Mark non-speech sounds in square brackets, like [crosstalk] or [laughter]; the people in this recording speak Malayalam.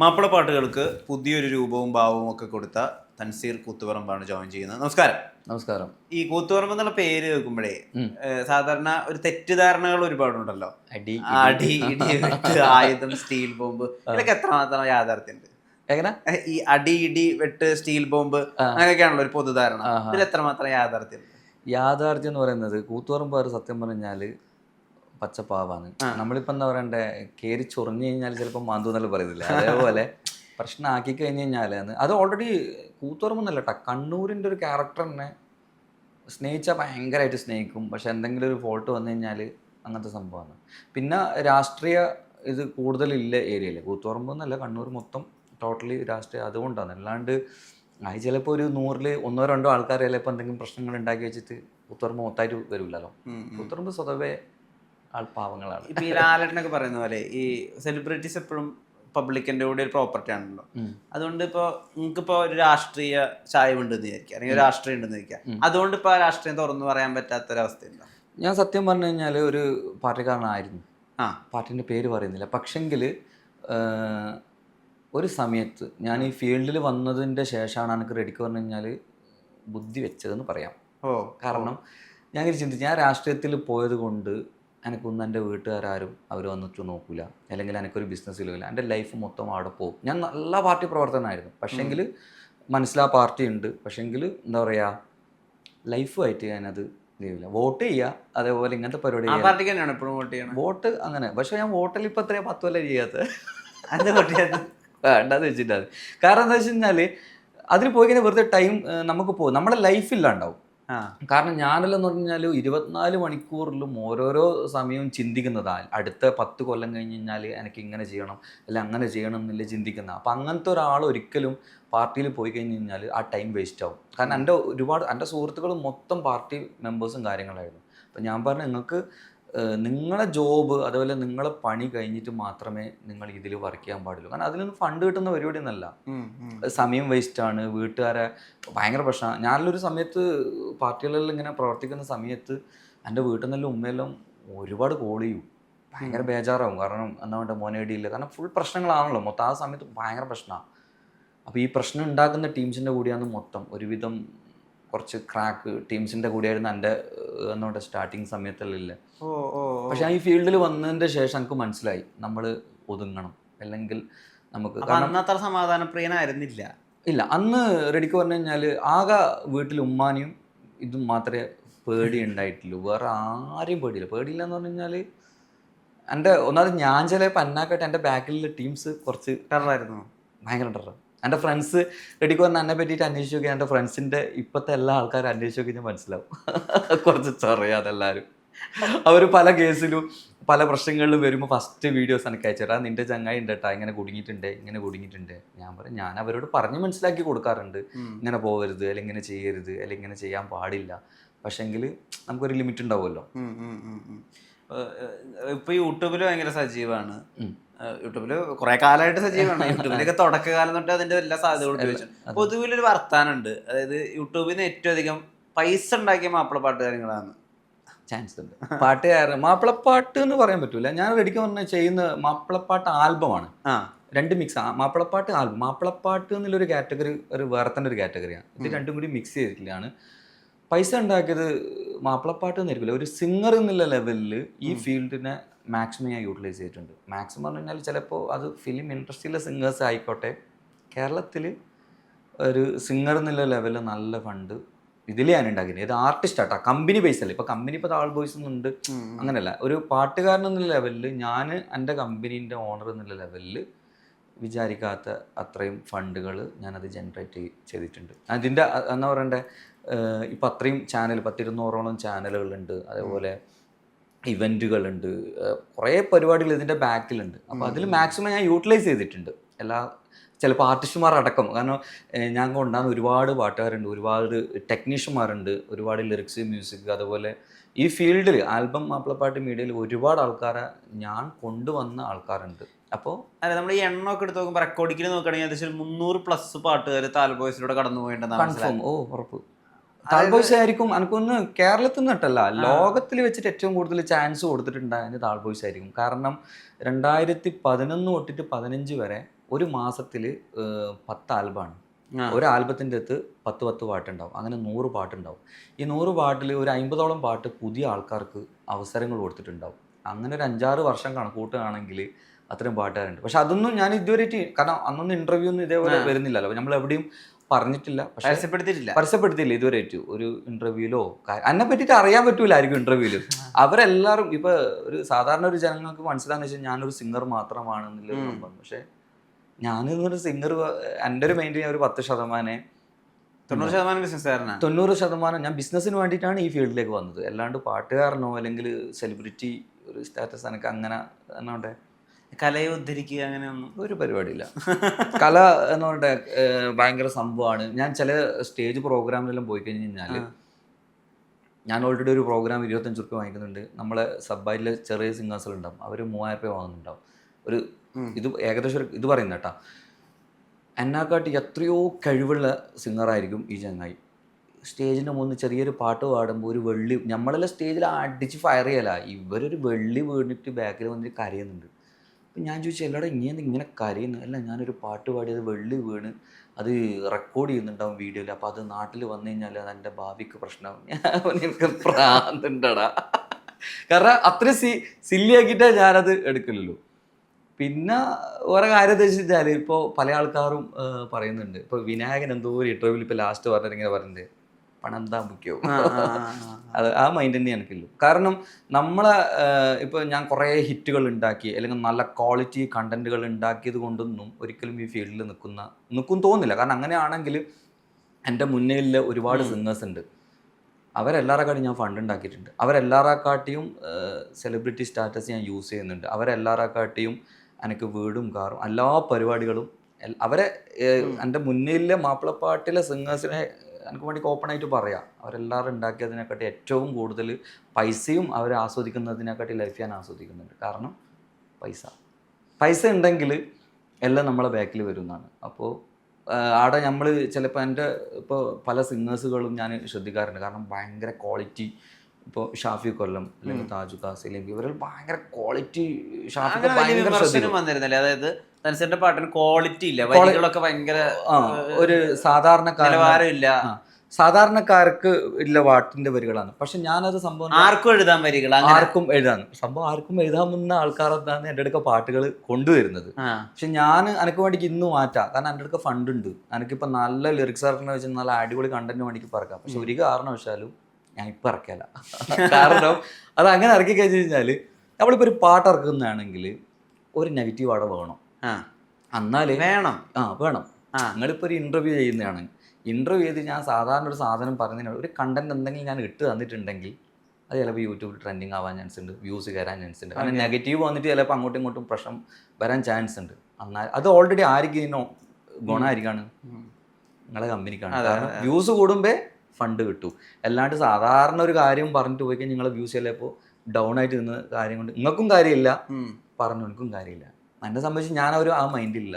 മാപ്പിള പാട്ടുകൾക്ക് പുതിയൊരു രൂപവും ഭാവവും ഒക്കെ കൊടുത്ത തൻസീർ കൂത്തുപറമ്പാണ് ജോയിൻ ചെയ്യുന്നത്. നമസ്കാരം. നമസ്കാരം. ഈ കൂത്തുപറമ്പ് എന്നുള്ള പേര് കേൾക്കുമ്പോഴേ സാധാരണ ഒരു തെറ്റിദ്ധാരണകൾ ഒരുപാടുണ്ടല്ലോ. അടി അടി ഇടി. ആയുധം സ്റ്റീൽ ബോംബ് ഇതൊക്കെ എത്രമാത്രം യാഥാർത്ഥ്യമുണ്ട്? എങ്ങനെ? ഈ അടി ഇടി വെട്ട് സ്റ്റീൽ ബോംബ് അങ്ങനെയൊക്കെയാണല്ലോ ഒരു പൊതുധാരണ. ഇതിൽ എത്രമാത്രം യാഥാർത്ഥ്യം യാഥാർത്ഥ്യം എന്ന് പറയുന്നത് കൂത്തുപറമ്പ് സത്യം പറഞ്ഞാൽ പച്ചപ്പാവാണ്. നമ്മളിപ്പോ എന്താ പറയണ്ടേ കയറി ചൊറിഞ്ഞു കഴിഞ്ഞാൽ ചിലപ്പോൾ മാന്തു എന്നല്ല പറയുന്നില്ല അതേപോലെ പ്രശ്നമാക്കി കഴിഞ്ഞ് കഴിഞ്ഞാൽ അത് ഓൾറെഡി കൂത്തുപറമ്പെന്നല്ല കേട്ടോ കണ്ണൂരിന്റെ ഒരു ക്യാരക്ടറിനെ സ്നേഹിച്ചാൽ ഭയങ്കരമായിട്ട് സ്നേഹിക്കും. പക്ഷെ എന്തെങ്കിലും ഒരു ഫോൾട്ട് വന്നു കഴിഞ്ഞാൽ അങ്ങനത്തെ സംഭവമാണ്. പിന്നെ രാഷ്ട്രീയ ഇത് കൂടുതലില്ല ഏരിയയിൽ കൂത്തുറമ്പ് എന്നല്ല കണ്ണൂർ മൊത്തം ടോട്ടലി രാഷ്ട്രീയ അതുകൊണ്ടാണ്. അല്ലാണ്ട് അത് ചിലപ്പോൾ ഒരു നൂറിൽ ഒന്നോ രണ്ടോ ആൾക്കാർ ചിലപ്പോൾ എന്തെങ്കിലും പ്രശ്നങ്ങൾ ഉണ്ടാക്കി വെച്ചിട്ട് കൂത്തുറമ്പ് മൊത്തമായിട്ട് വരില്ലല്ലോ കൂത്തുറമ്പ് ഉം. സ്വതവേ ഇപ്പൊ ഈ ലാലേട്ടനൊക്കെ പറയുന്ന പോലെ ഈ സെലിബ്രിറ്റീസ് എപ്പോഴും പബ്ലിക്കിന്റെ കൂടെ ഒരു പ്രോപ്പർട്ടി ആണല്ലോ. അതുകൊണ്ട് ഇപ്പൊ നിങ്ങൾക്ക് ഇപ്പൊ ഒരു രാഷ്ട്രീയ ചായവുണ്ടെന്ന് വിചാരിക്കുക. അല്ലെങ്കിൽ രാഷ്ട്രീയം ഉണ്ടെന്ന് വിചാരിക്കുക. അതുകൊണ്ട് ഇപ്പൊ ആ രാഷ്ട്രീയം തുറന്നു പറയാൻ പറ്റാത്ത പറ്റാത്തൊരവസ്ഥയുണ്ടോ ഞാൻ സത്യം പറഞ്ഞു കഴിഞ്ഞാൽ ഒരു പാർട്ടിക്കാരനായിരുന്നു. ആ. പാർട്ടിന്റെ പേര് പറയുന്നില്ല. പക്ഷെങ്കിൽ ഒരു സമയത്ത് ഞാൻ ഈ ഫീൽഡിൽ വന്നതിന്റെ ശേഷമാണ് എനിക്ക് റെഡിക്ക് പറഞ്ഞു കഴിഞ്ഞാൽ ബുദ്ധി വെച്ചതെന്ന് പറയാം. ഓ. കാരണം ഞാൻ ഇങ്ങനെ ചിന്തിച്ചു. ഞാൻ രാഷ്ട്രീയത്തിൽ പോയത് കൊണ്ട് എനിക്കൊന്നും എന്റെ വീട്ടുകാരും അവർ വന്നിട്ട് നോക്കില്ല അല്ലെങ്കിൽ എനിക്കൊരു ബിസിനസ് ഇല്ല. എന്റെ ലൈഫ് മൊത്തം അവിടെ പോകും. ഞാൻ നല്ല പാർട്ടി പ്രവർത്തനമായിരുന്നു പക്ഷേങ്കിൽ മനസ്സിലാ പാർട്ടി ഉണ്ട്. പക്ഷേങ്കിൽ എന്താ പറയുക ലൈഫുമായിട്ട് ഞാനത് ചെയ്യില്ല വോട്ട് ചെയ്യുക അതേപോലെ ഇങ്ങനത്തെ പരിപാടി പാർട്ടിക്ക് തന്നെയാണ് എപ്പോഴും വോട്ട് ചെയ്യണം? വോട്ട് അങ്ങനെ. പക്ഷെ ഞാൻ വോട്ടിൽ ഇപ്പം എത്രയാ പത്ത് കൊല്ലം ചെയ്യാത്തത് [laughs] അത് വോട്ട് ചെയ്യാത്ത വേണ്ടെന്ന് വെച്ചിട്ടാണ്. കാരണം എന്താ വെച്ച് കഴിഞ്ഞാൽ അതിൽ പോയി കഴിഞ്ഞാൽ വെറുതെ ടൈം നമുക്ക് പോകും നമ്മുടെ ലൈഫില്ലാണ്ടാവും കാരണം ഞാനല്ലെന്ന് പറഞ്ഞാൽ ഇരുപത്തിനാല് മണിക്കൂറിലും ഓരോരോ സമയവും ചിന്തിക്കുന്നതാ. അടുത്ത പത്ത് കൊല്ലം കഴിഞ്ഞ് കഴിഞ്ഞാൽ എനിക്ക് ഇങ്ങനെ ചെയ്യണം അല്ല അങ്ങനെ ചെയ്യണം എന്നില്ല ചിന്തിക്കുന്ന അപ്പം അങ്ങനത്തെ ഒരാൾ ഒരിക്കലും പാർട്ടിയിൽ പോയി കഴിഞ്ഞ് കഴിഞ്ഞാൽ ആ ടൈം വേസ്റ്റ് ആവും. കാരണം എന്റെ ഒരുപാട് എന്റെ സുഹൃത്തുക്കൾ മൊത്തം പാർട്ടി മെമ്പേഴ്സും കാര്യങ്ങളായിരുന്നു. അപ്പം ഞാൻ പറഞ്ഞു നിങ്ങൾക്ക് നിങ്ങളെ ജോബ് അതുപോലെ നിങ്ങളെ പണി കഴിഞ്ഞിട്ട് മാത്രമേ നിങ്ങൾ ഇതിൽ വർക്ക് ചെയ്യാൻ പാടുള്ളൂ. കാരണം അതിലൊന്നും നിന്ന് ഫണ്ട് കിട്ടുന്ന പരിപാടി ഒന്നല്ല. സമയം വേസ്റ്റ് ആണ്. വേസ്റ്റാണ് വീട്ടുകാരെ ഭയങ്കര പ്രശ്നമാണ് ഞാനൊരു സമയത്ത് പാർട്ടികളിൽ ഇങ്ങനെ പ്രവർത്തിക്കുന്ന സമയത്ത് എന്റെ വീട്ടിൽ നിന്നെല്ലാം ഉമ്മയെല്ലാം ഒരുപാട് കോൾ ചെയ്യും. ഭയങ്കര ബേജാറാവും. കാരണം എന്താ വേണ്ട മോനേടിയില്ല കാരണം ഫുൾ പ്രശ്നങ്ങളാണല്ലോ. മൊത്തം ആ സമയത്ത് ഭയങ്കര പ്രശ്നമാണ് അപ്പോൾ ഈ പ്രശ്നം ഉണ്ടാക്കുന്ന ടീംസിന്റെ കൂടിയാണ് മൊത്തം ഒരുവിധം കുറച്ച് ക്രാക്ക് ടീംസിന്റെ കൂടെ ആയിരുന്നു എന്റെ പറയുക സ്റ്റാർട്ടിങ് സമയത്തല്ലേ. പക്ഷെ ഈ ഫീൽഡിൽ വന്നതിന്റെ ശേഷം എനിക്ക് മനസ്സിലായി നമ്മൾ ഒതുങ്ങണം. അല്ലെങ്കിൽ നമുക്ക് അന്നത്ര സമാധാനപ്രിയനായിരുന്നില്ല. ഇല്ല അന്ന് റെഡിക്ക് പറഞ്ഞു കഴിഞ്ഞാൽ ആകെ വീട്ടിൽ ഉമ്മാനെയും ഇതും മാത്രമേ പേടി ഉണ്ടായിട്ടുള്ളൂ. വേറെ ആരെയും പേടിയില്ല. പേടിയില്ല എന്ന് പറഞ്ഞു കഴിഞ്ഞാൽ എന്റെ ഒന്നാമത് ഞാൻ ചിലപ്പോൾ പന്നാക്കായിട്ട് എന്റെ ബാക്കിലുള്ള ടീംസ് കുറച്ച് ടെററായിരുന്നു ഭയങ്കര ടെറർ എന്റെ ഫ്രണ്ട്സ് റെഡിക്ക് വന്ന് എന്നെ പറ്റിയിട്ട് അന്വേഷിച്ച് നോക്കി എന്റെ ഫ്രണ്ട്സിന്റെ ഇപ്പോഴത്തെ എല്ലാ ആൾക്കാരും അന്വേഷിച്ച് നോക്കി ഞാൻ മനസ്സിലാവും. കുറച്ച് ചൊറയാതെ എല്ലാവരും അവർ പല കേസിലും പല പ്രശ്നങ്ങളിലും വരുമ്പോൾ ഫസ്റ്റ് വീഡിയോസ് എനിക്ക് അയച്ചിട്ടാ നിന്റെ ചങ്ങായി ഉണ്ട് കേട്ടാ ഇങ്ങനെ കുടുങ്ങിയിട്ടുണ്ട് ഇങ്ങനെ കുടുങ്ങിയിട്ടുണ്ട്. ഞാൻ പറയും ഞാൻ അവരോട് പറഞ്ഞ് മനസ്സിലാക്കി കൊടുക്കാറുണ്ട്. ഇങ്ങനെ പോകരുത് അല്ലെങ്കിൽ ഇങ്ങനെ ചെയ്യരുത് അല്ലെങ്കിൽ ഇങ്ങനെ ചെയ്യാൻ പാടില്ല. പക്ഷെങ്കിൽ നമുക്കൊരു ലിമിറ്റ് ഉണ്ടാവുമല്ലോ. ഇപ്പൊ യൂട്യൂബിൽ ഭയങ്കര സജീവമാണ് യൂട്യൂബിൽ കുറെ കാലമായിട്ട് സജീവമാണ്. [laughs] യൂട്യൂബിലൊക്കെ തുടക്കകാലം തൊട്ട് അതിന്റെ എല്ലാ സാധ്യതകളും ഉപയോഗിച്ചു. പൊതുവിലൊരു വർത്താനുണ്ട് അതായത് യൂട്യൂബിൽ നിന്ന് ഏറ്റവും അധികം പൈസ ഉണ്ടാക്കിയ മാപ്പിള പാട്ടുകാരങ്ങളാണ് ചാൻസ് ഉണ്ട്. പാട്ടുകാരൻ മാപ്പിളപ്പാട്ട് എന്ന് പറയാൻ പറ്റൂല. ഞാൻ റെഡിക്ക് പറഞ്ഞ ചെയ്യുന്ന മാപ്പിളപ്പാട്ട് ആൽബമാണ്. രണ്ട് മിക്സ് മാപ്പിളപ്പാട്ട് ആൽബം. മാപ്പിളപ്പാട്ട് എന്നുള്ളൊരു കാറ്റഗറി ഒരു വേറെ തന്നെ ഒരു കാറ്റഗറിയാണ് ഇത് രണ്ടും കൂടി മിക്സ് ചെയ്തിട്ടില്ലാണ്. പൈസ ഉണ്ടാക്കിയത് മാപ്പിളപ്പാട്ട് എന്നായിരിക്കില്ല ഒരു സിംഗർ എന്നുള്ള ലെവലിൽ ഈ ഫീൽഡിനെ മാക്സിമം ഞാൻ യൂട്ടിലൈസ് ചെയ്തിട്ടുണ്ട്. മാക്സിമം പറഞ്ഞു കഴിഞ്ഞാൽ ചിലപ്പോൾ അത് ഫിലിം ഇൻഡസ്ട്രിയിലെ സിംഗേഴ്സ് ആയിക്കോട്ടെ കേരളത്തിൽ ഒരു സിംഗർ എന്നുള്ള ലെവലിൽ നല്ല ഫണ്ട് ഇതിൽ ഞാൻ ഉണ്ടാക്കിയത് ഇത് ആർട്ടിസ്റ്റ് ആട്ടോ കമ്പനി ബേസ് അല്ല? ഇപ്പോൾ കമ്പനി ഇപ്പോൾ താൾ ബോയ്സ് എന്നുണ്ട്. അങ്ങനെയല്ല ഒരു പാട്ടുകാരൻ എന്നുള്ള ലെവലിൽ ഞാൻ എന്റെ കമ്പനീന്റെ ഓണർ എന്നുള്ള ലെവലിൽ വിചാരിക്കാത്ത അത്രയും ഫണ്ടുകൾ ഞാനത് ജനറേറ്റ് ചെയ്തിട്ടുണ്ട്. അതിന്റെ എന്താ പറയണ്ടേ? ഇപ്പം അത്രയും ചാനൽ പത്തിരുന്നൂറോളം ചാനലുകളുണ്ട് അതേപോലെ ഇവന്റുകളുണ്ട് കുറേ പരിപാടികൾ ഇതിന്റെ ബാക്കിലുണ്ട്. അപ്പോൾ അതിൽ മാക്സിമം ഞാൻ യൂട്ടിലൈസ് ചെയ്തിട്ടുണ്ട്. എല്ലാ ചിലപ്പോൾ ആർട്ടിസ്റ്റുമാർ അടക്കം കാരണം ഞാൻ കൊണ്ടാകുന്ന ഒരുപാട് പാട്ടുകാരുണ്ട്. ഒരുപാട് ടെക്നീഷ്യന്മാരുണ്ട്. ഒരുപാട് ലിറിക്സ് മ്യൂസിക് അതുപോലെ ഈ ഫീൽഡിൽ ആൽബം മാപ്പിളപ്പാട്ട് മീഡിയയിൽ ഒരുപാട് ആൾക്കാരെ ഞാൻ കൊണ്ടുവന്ന ആൾക്കാരുണ്ട്. അപ്പോൾ അല്ല നമ്മൾ ഈ എണ്ണമൊക്കെ എടുത്ത് നോക്കുമ്പോൾ റെക്കോർഡിങ്ങിന് നോക്കുകയാണെങ്കിൽ ഏകദേശം മുന്നൂറ് പ്ലസ് പാട്ടുകാർ താൽബോയ്സിലൂടെ കടന്നു പോയിട്ടുണ്ടെന്ന് കൺഫേം ഓ ഉറപ്പ്. താൾബോയ്സ് ആയിരിക്കും എനിക്കൊന്ന് കേരളത്തിൽ നിന്നിട്ടല്ല ലോകത്തിൽ വെച്ചിട്ട് ഏറ്റവും കൂടുതൽ ചാൻസ് കൊടുത്തിട്ടുണ്ടായത് താൾബോയ്സ് ആയിരിക്കും. കാരണം രണ്ടായിരത്തി പതിനൊന്ന് തൊട്ടിട്ട് പതിനഞ്ച് വരെ ഒരു മാസത്തിൽ പത്ത് ആൽബമാണ്. ഒരു ആൽബത്തിന്റെ അടുത്ത് പത്ത് പത്ത് പാട്ടുണ്ടാവും അങ്ങനെ നൂറ് പാട്ടുണ്ടാവും ഈ നൂറ് പാട്ടിൽ ഒരു അമ്പതോളം പാട്ട് പുതിയ ആൾക്കാർക്ക് അവസരങ്ങൾ കൊടുത്തിട്ടുണ്ടാവും. അങ്ങനെ ഒരു അഞ്ചാറ് വർഷം കണക്കൂട്ടുകയാണെങ്കിൽ അത്രയും പാട്ടുകാരുണ്ട്. പക്ഷെ അതൊന്നും ഞാൻ ഇതുവരെ കാരണം അന്നൊന്നും ഇന്റർവ്യൂ ഒന്നും ഇതേപോലെ. വരുന്നില്ലല്ലോ. നമ്മൾ എവിടെയും പറഞ്ഞിട്ടില്ല. പരസ്യപ്പെടുത്തിയിട്ടില്ല. പരസ്യപ്പെടുത്തിയില്ല ഇതുവരെ ഒരു ഇന്റർവ്യൂലോ എന്നെ പറ്റിയിട്ട് അറിയാൻ പറ്റൂലായിരിക്കും ഇന്റർവ്യൂൽ അവരെല്ലാവരും ഇപ്പൊ ഒരു സാധാരണ ഒരു ജനങ്ങൾക്ക് മനസ്സിലാന്ന് വെച്ചാൽ ഞാനൊരു സിംഗർ മാത്രമാണെന്നുള്ള പക്ഷെ സംഭവം. പക്ഷെ ഞാനൊരു സിംഗർ എന്റെ ഒരു മൈൻഡിൽ ഞാൻ ഒരു പത്ത് ശതമാനേ തൊണ്ണൂറ് ശതമാനം ബിസിനസ്സുകാരനാണ് തൊണ്ണൂറ് ശതമാനം ഞാൻ ബിസിനസ്സിന് വേണ്ടിയിട്ടാണ് ഈ ഫീൽഡിലേക്ക് വന്നത്. അല്ലാണ്ട് പാട്ടുകാരനോ അല്ലെങ്കിൽ സെലിബ്രിറ്റി ഒരു സ്റ്റാറ്റസ് എനിക്ക് അങ്ങനെ എന്നോട്ടെ കലയെ ഉദ്ധരിക്കുക അങ്ങനെയൊന്നും ഒരു പരിപാടിയില്ല. കല എന്ന് പറഞ്ഞിട്ട് ഭയങ്കര സംഭവമാണ്. ഞാൻ ചില സ്റ്റേജ് പ്രോഗ്രാമിലെല്ലാം പോയി കഴിഞ്ഞ് കഴിഞ്ഞാൽ ഞാൻ ഓൾറെഡി ഒരു പ്രോഗ്രാം ഇരുപത്തഞ്ച് റുപ്യ വാങ്ങിക്കുന്നുണ്ട്. നമ്മളെ സബ്ബായിലെ ചെറിയ സിംഗേഴ്സുകൾ ഉണ്ടാവും അവർ മൂവായിരം റുപ്യ വാങ്ങുന്നുണ്ടാവും. ഒരു ഇത് ഏകദേശം ഇത് പറയുന്ന കേട്ടാ. എന്നെക്കാട്ടി എത്രയോ കഴിവുള്ള സിംഗറായിരിക്കും ഈ ചങ്ങായി. സ്റ്റേജിന്റെ മുന്നിൽ ചെറിയൊരു പാട്ട് പാടുമ്പോൾ ഒരു വെള്ളി നമ്മളെല്ലാം സ്റ്റേജിൽ അടിച്ച് ഫയർ ചെയ്യല. ഇവരൊരു വെള്ളി വീണിട്ട് ബാക്കിൽ വന്നിട്ട് കരയുന്നുണ്ട്. അപ്പം ഞാൻ ചോദിച്ചു എല്ലാടെ ഇങ്ങനെ ഇങ്ങനെ കരയുന്നു? അല്ല ഞാനൊരു പാട്ട് പാടിയത് വെള്ളി വീണ് അത് റെക്കോർഡ് ചെയ്യുന്നുണ്ടാവും വീഡിയോയിൽ അപ്പോൾ അത് നാട്ടിൽ വന്നു കഴിഞ്ഞാൽ അത് എന്റെ ഭാവിക്ക് പ്രശ്നമാവും [laughs] ഞാൻ എനിക്ക് പ്രാന്തുണ്ടടാ. [laughs] കാരണം അത്ര സി സില്ലിയാക്കിയിട്ടേ ഞാനത് എടുക്കില്ലല്ലോ പിന്നെ ഓരോ കാര്യം വെച്ചാൽ ഇപ്പോൾ പല ആൾക്കാരും പറയുന്നുണ്ട്. ഇപ്പോൾ വിനായകൻ എന്തോ ഒരു ഇന്റർവ്യൂവിൽ ഇപ്പോൾ ലാസ്റ്റ് പറഞ്ഞിട്ട് ഇങ്ങനെ പറയുന്നത് പണം എന്താ മുഖ്യവും. അത് ആ മൈൻഡ് തന്നെ എനിക്കുള്ളൂ കാരണം നമ്മളെ ഇപ്പോൾ ഞാൻ കുറേ ഹിറ്റുകൾ ഉണ്ടാക്കി അല്ലെങ്കിൽ നല്ല ക്വാളിറ്റി കണ്ടന്റുകൾ ഉണ്ടാക്കിയത് കൊണ്ടൊന്നും ഒരിക്കലും ഈ ഫീൽഡിൽ നിൽക്കുന്ന നിൽക്കും തോന്നില്ല കാരണം അങ്ങനെയാണെങ്കിൽ എന്റെ മുന്നിൽ ഒരുപാട് സിംഗേഴ്സ് ഉണ്ട്. അവരെല്ലാവരെക്കാട്ടും ഞാൻ ഫണ്ട് ഉണ്ടാക്കിയിട്ടുണ്ട്. അവരെല്ലാവരെക്കാട്ടിയും സെലിബ്രിറ്റി സ്റ്റാറ്റസ് ഞാൻ യൂസ് ചെയ്യുന്നുണ്ട്. അവരെല്ലാവരെക്കാട്ടിയും എനിക്ക് വീടും കാറും എല്ലാ പരിപാടികളും അവരെ എന്റെ മുന്നിലെ മാപ്പിളപ്പാട്ടിലെ സിംഗേഴ്സിനെ എനിക്ക് വേണ്ടി ഓപ്പൺ ആയിട്ട് പറയാം. അവരെല്ലാവരും ഉണ്ടാക്കിയതിനെക്കാട്ടി ഏറ്റവും കൂടുതൽ പൈസയും അവർ ആസ്വദിക്കുന്നതിനെക്കാട്ടി ലൈഫ് ഞാൻ ആസ്വദിക്കുന്നുണ്ട്. കാരണം പൈസ. പൈസ ഉണ്ടെങ്കിൽ എല്ലാം നമ്മളെ ബാക്കിൽ വരുന്നതാണ്. അപ്പോൾ അവിടെ നമ്മൾ ചിലപ്പോൾ എന്റെ ഇപ്പോൾ പല സിംഗേഴ്സുകളും ഞാൻ ശ്രദ്ധിക്കാറുണ്ട്. കാരണം ഭയങ്കര ക്വാളിറ്റി ഇപ്പോൾ ഷാഫി കൊല്ലം അല്ലെങ്കിൽ താജു കാസിലേക്ക് ഇവരിൽ ഭയങ്കര ക്വാളിറ്റി ഷാഫി ഭയങ്കര വന്നിരുന്നില്ലേ. അതായത് തനിച്ചന്റെ പാട്ടിന് ക്വാളിറ്റി ഇല്ല. വരികളൊക്കെ ഭയങ്കര ഒരു സാധാരണക്കാരൻ നിലവാരമില്ല സാധാരണക്കാർക്ക് ഉള്ള പാട്ടിന്റെ വരികളാണ്. പക്ഷെ ഞാനത് സംഭവം ആർക്കും എഴുതാൻ വരികൾ ആർക്കും എഴുതാൻ സംഭവം ആർക്കും എഴുതാമെന്ന ആൾക്കാരെന്താണ് എന്റെ അടുക്ക പാട്ടുകൾ കൊണ്ടുവരുന്നത്. പക്ഷെ ഞാൻ എനിക്ക് വേണ്ടി ഇന്ന് മാറ്റാം. കാരണം എന്റെ അടുക്ക ഫണ്ട് ഉണ്ട് എനിക്കിപ്പോൾ നല്ല ലിറിക്സ് ഇറക്കുന്ന വെച്ചാൽ നല്ല അടിപൊളി കണ്ടന്റ് വേണ്ടിക്ക് പറക്കാം. പക്ഷെ ഒരു കാരണവശാലും ഞാൻ ഇപ്പം ഇറക്കിയല്ല കാരണം അത് അങ്ങനെ ഇറക്കി കഴിഞ്ഞ് കഴിഞ്ഞാൽ നമ്മളിപ്പോൾ ഒരു പാട്ട് ഇറക്കുന്നതാണെങ്കിൽ ഒരു നെഗറ്റീവ് അവിടെ വേണം. എന്നാലേ വേണം. ആ വേണം. നിങ്ങളിപ്പോ ഒരു ഇന്റർവ്യൂ ചെയ്യുന്നതാണ്. ഇന്റർവ്യൂ ചെയ്ത് ഞാൻ സാധാരണ ഒരു സാധനം പറഞ്ഞതിന് ഒരു കണ്ടന്റ് എന്തെങ്കിലും ഞാൻ ഇട്ട് തന്നിട്ടുണ്ടെങ്കിൽ അത് ചിലപ്പോൾ യൂട്യൂബിൽ ട്രെൻഡിങ് ആവാൻ ചാൻസ് ഉണ്ട് വ്യൂസ് കയറാൻ ചാൻസ് ഉണ്ട്. അങ്ങനെ നെഗറ്റീവ് വന്നിട്ട് ചിലപ്പോൾ അങ്ങോട്ടും ഇങ്ങോട്ടും പ്രശ്നം വരാൻ ചാൻസ് ഉണ്ട്. എന്നാൽ അത് ഓൾറെഡി ആർക്ക് ഇതിനോ ഗുണമായിരിക്കാണ്. നിങ്ങളെ കമ്പനിക്കാണ് കാരണം വ്യൂസ് കൂടുമ്പോൾ ഫണ്ട് കിട്ടും. അല്ലാണ്ട് സാധാരണ ഒരു കാര്യം പറഞ്ഞിട്ട് പോയി കഴിഞ്ഞാൽ നിങ്ങളെ വ്യൂസ് ചിലപ്പോൾ ഡൗൺ ആയിട്ട് നിന്ന കാര്യം കൊണ്ട് നിങ്ങൾക്കും കാര്യമില്ല. പറഞ്ഞവർക്കും കാര്യമില്ല. എന്നെ സംബന്ധിച്ച് ഞാൻ ഒരു ആ മൈൻഡില്ല